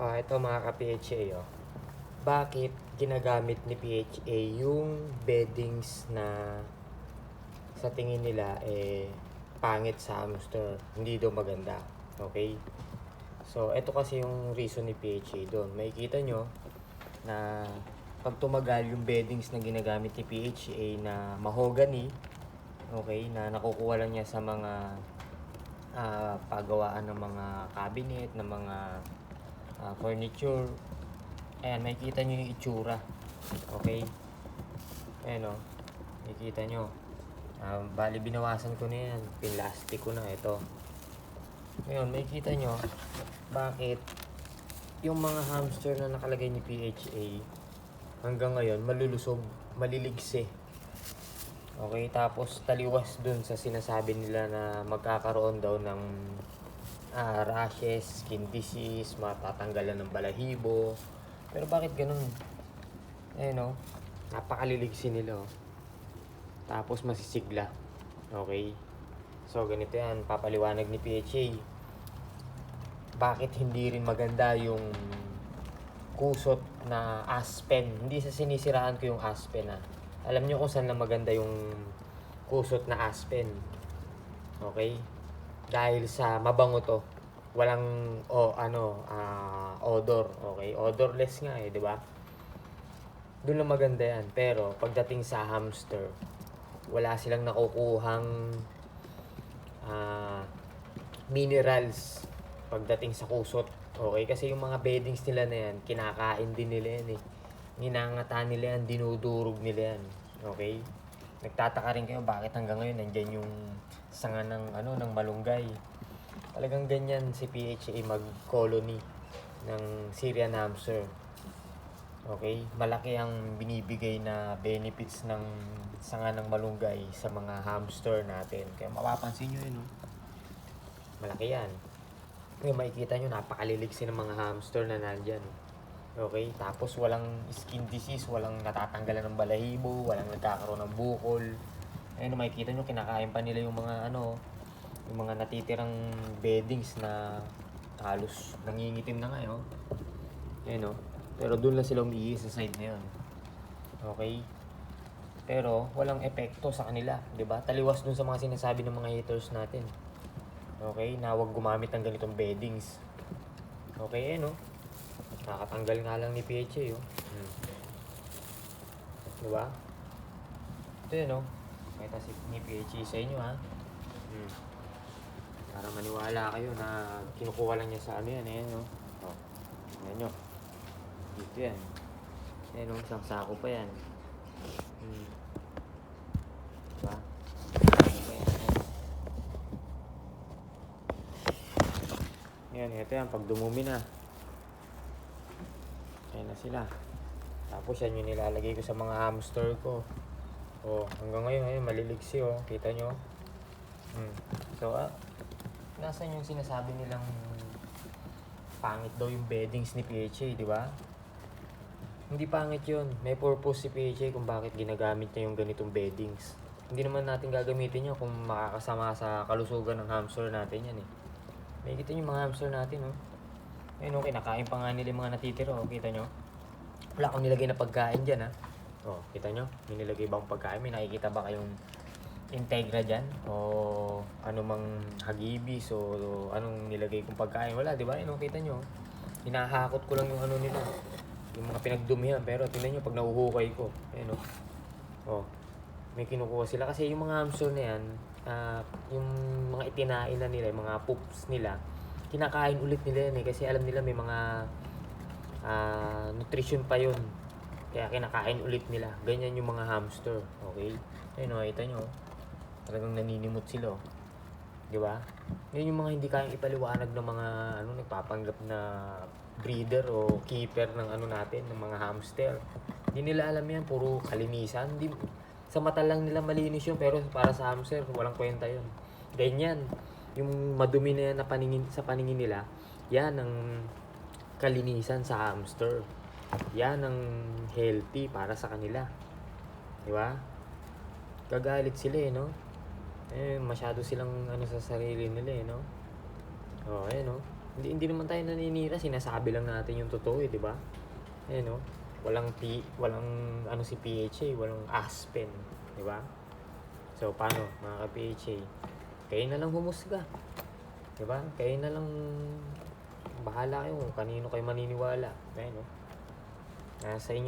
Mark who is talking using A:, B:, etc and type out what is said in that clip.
A: Ah, ito mga ka-PHA, oh. Bakit ginagamit ni PHA yung beddings na sa tingin nila eh pangit sa hamster, hindi daw maganda. Okay? So, ito kasi yung reason ni PHA doon. Makikita nyo na pag tumagal yung beddings na ginagamit ni PHA na mahogany, okay, na nakukuha lang niya sa mga ah, pagawaan ng mga cabinet, ng mga ah, furniture. Ayan, makikita nyo yung itsura. Okay? Ayan o. Makikita nyo. Ah, bali, binawasan ko na yan. Pinlastic ko na ito. Ngayon, makikita nyo bakit yung mga hamster na nakalagay ni PHA hanggang ngayon malulusog, maliligsi. Okay, tapos taliwas dun sa sinasabi nila na magkakaroon daw ng ah, rashes, skin disease, matatanggalan ng balahibo. Pero bakit ganun? Eh no, napakaliligsi nila. Oh. Tapos masisigla. Okay? So ganito yan, papaliwanag ni PHA. Bakit hindi rin maganda yung kusot na aspen? Hindi sa sinisiraan ko yung aspen ah. Alam nyo kung saan na maganda yung kusot na aspen. Okay? Dahil sa mabango to. Walang o ano ah, odor, okay? Odorless nga eh, 'di ba? Doon lang maganda 'yan. Pero pagdating sa hamster, wala silang nakukuhang ah, minerals pagdating sa kusot. Okay? Kasi yung mga beddings nila na yan, kinakain din nila yan eh. Ninangata nila yan, dinudurog nila yan. Okay? Nagtataka rin kayo bakit hanggang ngayon nandyan yung sanga ng, ano, ng malunggay. Talagang ganyan si PHA mag-colony ng Syrian hamster. Okay? Malaki ang binibigay na benefits ng sanga ng malunggay sa mga hamster natin. Kaya mapapansin nyo yun, no? Malaki yan. Ngayon makikita nyo, napakaliligsi ng mga hamster na nandyan. Okay? Tapos walang skin disease, walang natatanggalan ng balahibo, walang nagkakaroon ng bukol. Ayun, makikita nyo, kinakain pa nila yung mga ano, yung mga natitirang beddings na halos nangingitim na ngayon. Ayun, no? Pero doon lang sila umiihi sa side na yun. Okay? Pero walang epekto sa kanila, 'di ba? Taliwas dun sa mga sinasabi ng mga haters natin. Okay, na huwag gumamit ng ganitong beddings. Okay, eh, no? Nakatanggal nga lang ni PHA, oh. Hmm. Diba? Ito yun, no? Kita si ni PHA sa inyo, ha? Hmm. Para maniwala kayo na kinukuha lang niya sa ano yan, eh, no? Oh. Tingnan nyo. Dito yan. Eh, no? Isang sako pa yan. Hmm. Diba? Ano pa yan, eh? Yan, ito yan. Pag dumumi na. Sila. Tapos yan yung nilalagay ko sa mga hamster ko. Oh, hanggang ngayon, ngayon maliligsi oh. Kita nyo? Hmm. So, ah, nasan yung sinasabi nilang pangit daw yung beddings ni PHA, di ba? Hindi pangit yun. May purpose si PHA kung bakit ginagamit niya yung ganitong beddings. Hindi naman natin gagamitin yun kung makakasama sa kalusugan ng hamster natin yan eh. May kita yung mga hamster natin, oh. Ayun, oh, kinakain pa nga nila yung mga natitira, oh. Kita nyo? Wala akong nilagay na pagkain dyan, ha. Oh, kita nyo? May nilagay bang pagkain? May nakikita ba kayong Integra dyan? O ano mang hagibis o anong nilagay kong pagkain? Wala, di ba? Ayun, oh, kita nyo? Hinahakot ko lang yung ano nila. Yung mga pinagdumihan. Pero tingnan nyo, pag nahuhukay ko. Ayun, oh. Oh, may kinukuha sila kasi yung mga hamster na yan, ah, yung mga itinain na nila, yung mga poops nila, kinakain ulit nila yan eh kasi alam nila may mga ah, nutrition pa yun. Kaya kinakain ulit nila. Ganyan yung mga hamster. Okay? Ayun, nakita nyo. oh. Talagang naninimot sila. oh. Di ba? Yan yung mga hindi kayang ipaliwanag ng mga ano nagpapanggap na breeder o keeper ng ano natin, ng mga hamster. Hindi nila alam yan, puro kalinisan. Di, sa mata lang nila malinis yun, pero para sa hamster, walang kwenta yun. Ganyan. Yung madumi na yan na paningin, sa paningin nila, yan ang kalinisan sa hamster. Yan ang healthy para sa kanila. Di ba? Gagalit sila eh, no? Eh, masyado silang ano sa sarili nila eh, no? Oh, eh, no? Hindi, hindi naman tayo naninira, sinasabi lang natin yung totoo eh, di ba? Ayun no? Walang P, walang ano si PHA, walang Aspen, di ba? So, paano mga ka-PHA? Kayo na lang humusga. Di ba? Kayo na lang bahala kayo kung kanino kayo maniniwala. Ayun no? Nasa inyo